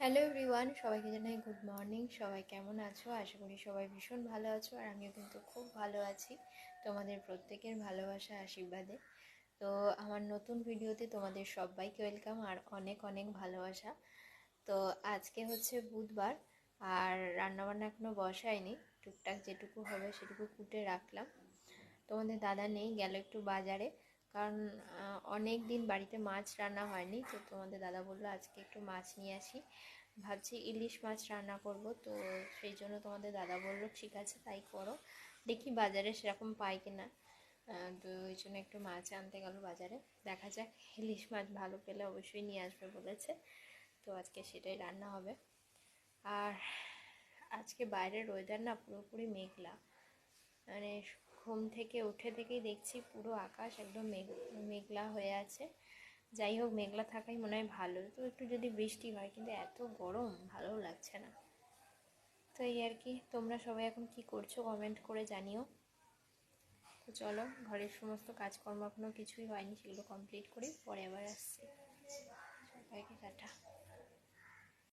Hello everyone সবাইকে জানাই good morning সবাই কেমন আছো? আশা করি সবাই ভীষণ ভালো আছো আর আমিও কিন্তু খুব ভালো আছি তোমাদের প্রত্যেকের ভালোবাসা, আশীর্বাদে। তো আমার নতুন ভিডিওতে তোমাদের সবাইকে ওয়েলকাম আর অনেক অনেক ভালোবাসা। তো আজকে হচ্ছে বুধবার আর রান্নাবান্না এখনও বসায়নি, টুকটাক যেটুকু হবে সেটুকু কুটে রাখলাম। তোমাদের দাদা নেই, গেল একটু বাজারে। কারণ অনেক দিন বাড়িতে মাছ রান্না হয়নি। তো তোমাদের দাদা বলল, আজকে একটু মাছ নিয়ে আসি। ভাবছি ইলিশ মাছ রান্না করব। তো সেই জন্য তোমাদের দাদা বলল, ঠিক আছে, তাই করো। দেখি বাজারে সেরকম পাই কিনা। তো ওই জন্য একটু মাছ আনতে গেল বাজারে। দেখা যাক, ইলিশ মাছ ভালো পেলে অবশ্যই নিয়ে আসবে বলেছে। তো আজকে সেটাই রান্না হবে। আর আজকে বাইরের ওয়েদার না পুরোপুরি মেঘলা। মানে ঘুম থেকে উঠে থেকেই দেখছি পুরো আকাশ একদম মেঘ, মেঘলা হয়ে আছে। যাই হোক, মেঘলা থাকাই মনে হয় ভালো। তো একটু যদি বৃষ্টি হয়, কিন্তু এত গরম ভালো লাগছে না। তো এই আর কি, তোমরা সবাই এখন কি করছ কমেন্ট করে জানিও। তো চলো, ঘরের সমস্ত কাজকর্ম এখনও কিছুই হয়নি, সেগুলো কমপ্লিট করি পরে আবার আসছি।